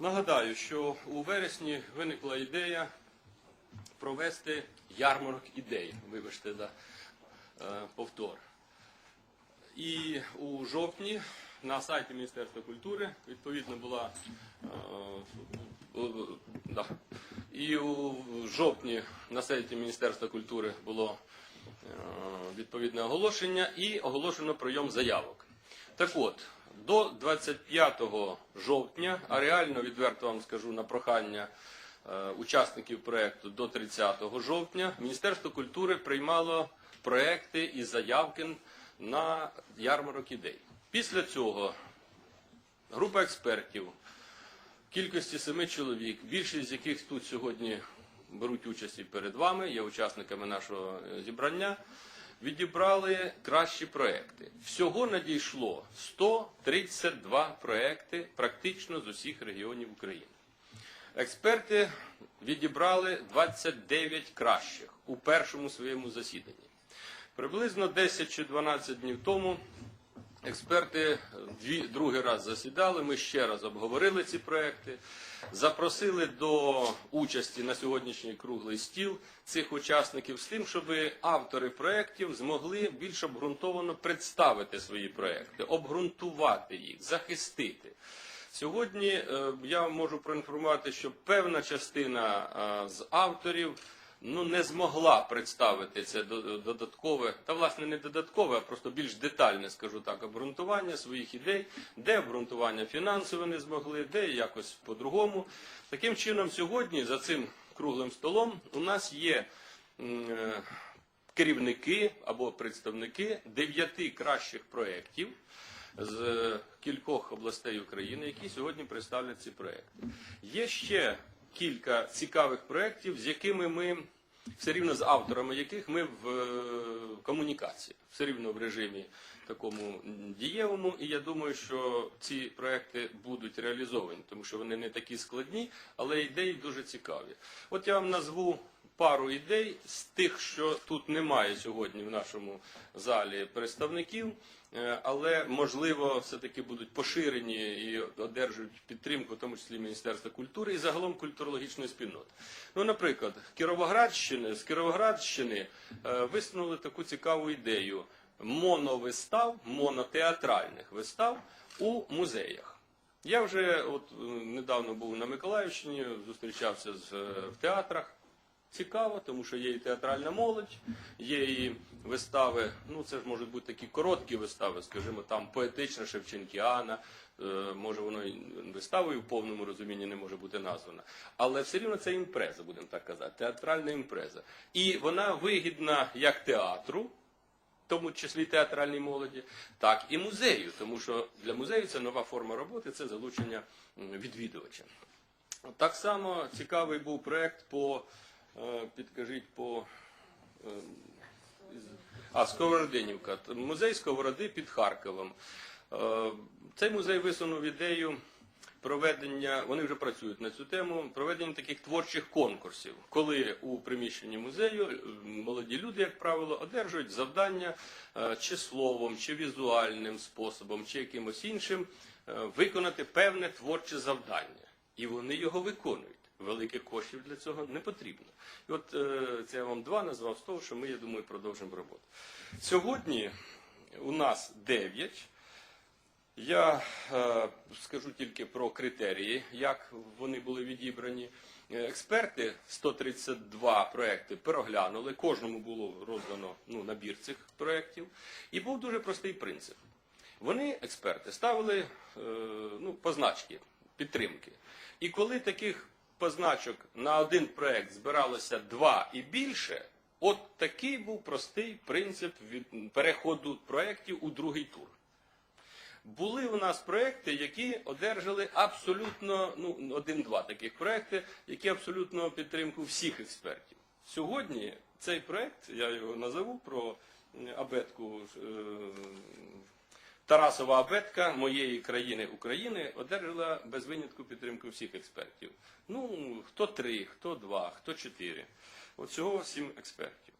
Нагадаю, що у вересні виникла ідея провести ярмарок ідей. Вибачте за е, повтор. І у жовтні на сайті Міністерства культури відповідно була е, е, да. і у жовтні на сайті Міністерства культури було відповідне оголошення і оголошено прийом заявок. Так от, до 25 жовтня, а реально відверто вам скажу на прохання е, учасників проєкту до 30 жовтня, Міністерство культури приймало проекти і заявки на ярмарок ідей. Після цього група експертів кількості семи чоловік, більшість з яких тут сьогодні беруть участь і перед вами, є учасниками нашого е, зібрання, відібрали кращі проекти. Всього надійшло 132 проекти практично з усіх регіонів України. Експерти відібрали 29 кращих у першому своєму засіданні. Приблизно 10 чи 12 днів тому експерти дві, другий раз засідали. Ми ще раз обговорили ці проекти, запросили до участі на сьогоднішній круглий стіл цих учасників з тим, щоб автори проєктів змогли більш обґрунтовано представити свої проекти, обґрунтувати їх, захистити. Сьогодні е, я можу проінформувати, що певна частина е, з авторів ну, не змогла представити це додаткове, та власне не додаткове, а просто більш детальне, скажу так, обґрунтування своїх ідей, де обґрунтування фінансове не змогли, де якось по-другому. Таким чином, сьогодні за цим круглим столом у нас є е, керівники або представники дев'яти кращих проєктів з кількох областей України, які сьогодні представлять ці проекти. Є ще кілька цікавих проєктів, з якими ми все рівно з авторами яких ми в е, комунікації, все рівно в режимі такому дієвому. І я думаю, що ці проекти будуть реалізовані, тому що вони не такі складні, але ідеї дуже цікаві. От я вам назву пару ідей з тих, що тут немає сьогодні в нашому залі представників, е, але можливо все-таки будуть поширені і одержують підтримку, в тому числі Міністерства культури і загалом культурологічної спільноти. Ну, наприклад, Кіровоградщини з Кіровоградщини е, висунули таку цікаву ідею моновистав, монотеатральних вистав у музеях. Я вже от е, недавно був на Миколаївщині, зустрічався з, в театрах. Цікаво, тому що є і театральна молодь, є і вистави. Ну це ж можуть бути такі короткі вистави, скажімо, там поетична Шевченкіана. е, Може воно виставою в повному розумінні не може бути названа. Але все рівно це імпреза, будемо так казати, театральна імпреза. І вона вигідна як театру, в тому числі театральній молоді, так і музею, тому що для музею це нова форма роботи, це залучення відвідувача. Так само цікавий був проєкт по, підкажіть, по е, а, Сковородинівка. Музей Сковороди під Харковом. Е, Цей музей висунув ідею проведення, вони вже працюють на цю тему, проведення таких творчих конкурсів, коли у приміщенні музею е, молоді люди, як правило, одержують завдання е, чи словом, чи візуальним способом, чи якимось іншим е, виконати певне творче завдання. І вони його виконують. Великих коштів для цього не потрібно. І от е, це я вам два назвав з того, що ми, я думаю, продовжимо роботу. Сьогодні у нас 9. Я е, скажу тільки про критерії, як вони були відібрані. Е, Експерти 132 проекти переглянули, кожному було роздано ну, набір цих проєктів. І був дуже простий принцип. Вони, експерти, ставили ну, позначки, підтримки. І коли таких позначок на один проект збиралося два і більше, от такий був простий принцип від переходу проєктів у другий тур. Були у нас проекти, які одержали абсолютно ну один-два таких проекти, які абсолютно підтримку всіх експертів. Сьогодні цей проект, я його назову про м, абетку е, Тарасова абетка моєї країни України одержала без винятку підтримку всіх експертів. Ну хто три, хто два, хто чотири. Оцього сім експертів.